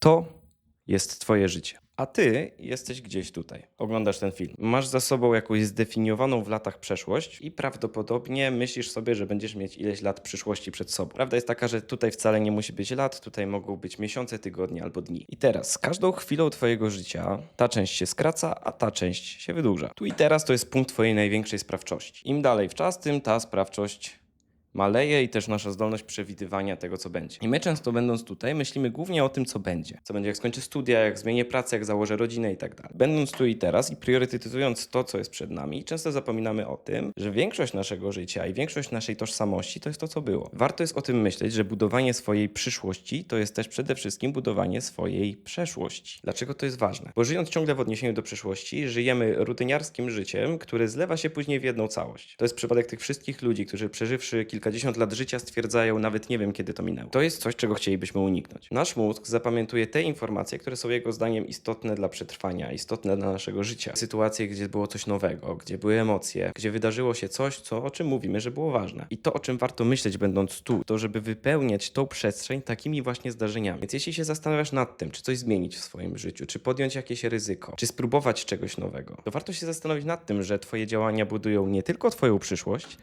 To jest twoje życie. A ty jesteś gdzieś tutaj. Oglądasz ten film. Masz za sobą jakąś zdefiniowaną w latach przeszłość i prawdopodobnie myślisz sobie, że będziesz mieć ileś lat przyszłości przed sobą. Prawda jest taka, że tutaj wcale nie musi być lat, tutaj mogą być miesiące, tygodnie albo dni. I teraz z każdą chwilą twojego życia ta część się skraca, a ta część się wydłuża. Tu i teraz to jest punkt twojej największej sprawczości. Im dalej w czas, tym ta sprawczość maleje i też nasza zdolność przewidywania tego, co będzie. I my często będąc tutaj, myślimy głównie o tym, co będzie. Co będzie, jak skończę studia, jak zmienię pracę, jak założę rodzinę i tak dalej. Będąc tu i teraz i priorytetyzując to, co jest przed nami, często zapominamy o tym, że większość naszego życia i większość naszej tożsamości to jest to, co było. Warto jest o tym myśleć, że budowanie swojej przyszłości to jest też przede wszystkim budowanie swojej przeszłości. Dlaczego to jest ważne? Bo żyjąc ciągle w odniesieniu do przeszłości, żyjemy rutyniarskim życiem, które zlewa się później w jedną całość. To jest przypadek tych wszystkich ludzi, którzy przeżywszy kilkadziesiąt lat życia stwierdzają, nawet nie wiem kiedy to minęło. To jest coś, czego chcielibyśmy uniknąć. Nasz mózg zapamiętuje te informacje, które są jego zdaniem istotne dla przetrwania, istotne dla naszego życia. Sytuacje, gdzie było coś nowego, gdzie były emocje, gdzie wydarzyło się coś, co, o czym mówimy, że było ważne. I to, o czym warto myśleć będąc tu, to żeby wypełniać tą przestrzeń takimi właśnie zdarzeniami. Więc jeśli się zastanawiasz nad tym, czy coś zmienić w swoim życiu, czy podjąć jakieś ryzyko, czy spróbować czegoś nowego, to warto się zastanowić nad tym, że twoje działania budują nie tylko twoją przyszłość,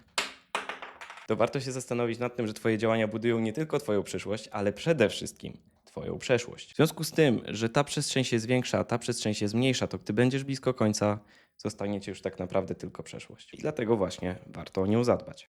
to warto się zastanowić nad tym, że Twoje działania budują nie tylko Twoją przyszłość, ale przede wszystkim Twoją przeszłość. W związku z tym, że ta przestrzeń się zwiększa, a ta przestrzeń się zmniejsza, to gdy będziesz blisko końca, zostanie Ci już tak naprawdę tylko przeszłość. I dlatego właśnie warto o nią zadbać.